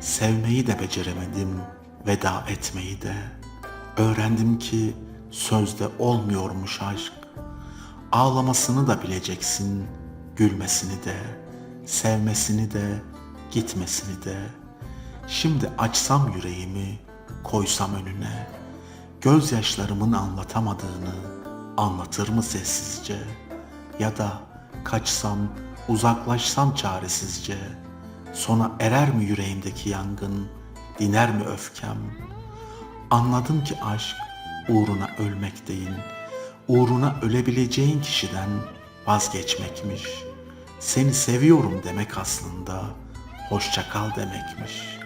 Sevmeyi de beceremedim, veda etmeyi de. Öğrendim ki sözde olmuyormuş aşk. Ağlamasını da bileceksin, gülmesini de, sevmesini de, gitmesini de. Şimdi açsam yüreğimi, koysam önüne, gözyaşlarımın anlatamadığını anlatır mı sessizce? Ya da kaçsam, uzaklaşsam çaresizce, sona erer mi yüreğimdeki yangın, diner mi öfkem? Anladım ki aşk uğruna ölmek değil, uğruna ölebileceğin kişiden vazgeçmekmiş. Seni seviyorum demek aslında hoşça kal demekmiş.''